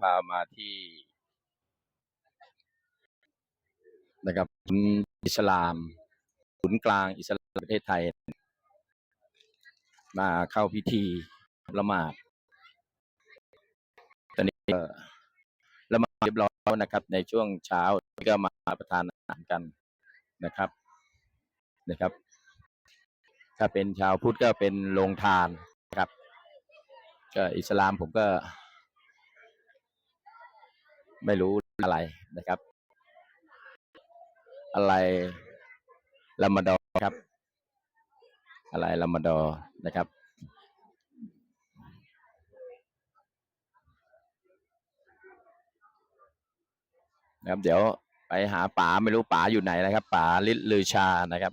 พามาที่นะครับอิสลามศูนย์กลางอิสลามประเทศไทย มาเข้าพิธีละหมาดตอนนี้ละหมาดเรียบร้อยแล้วนะครับ ในช่วงเช้าก็มาประทานอาหารกันนะครับนะครับ ถ้าเป็นชาวพุทธก็เป็นโรงทานนะครับก็อิสลามผมก็ ไม่รู้อะไรนะครับ อะไรละมาดอครับ อะไรละมาดอนะครับ นะครับ เดี๋ยวไปหาป๋าไม่รู้ป๋าอยู่ไหนนะครับป๋าลิศลือชานะครับ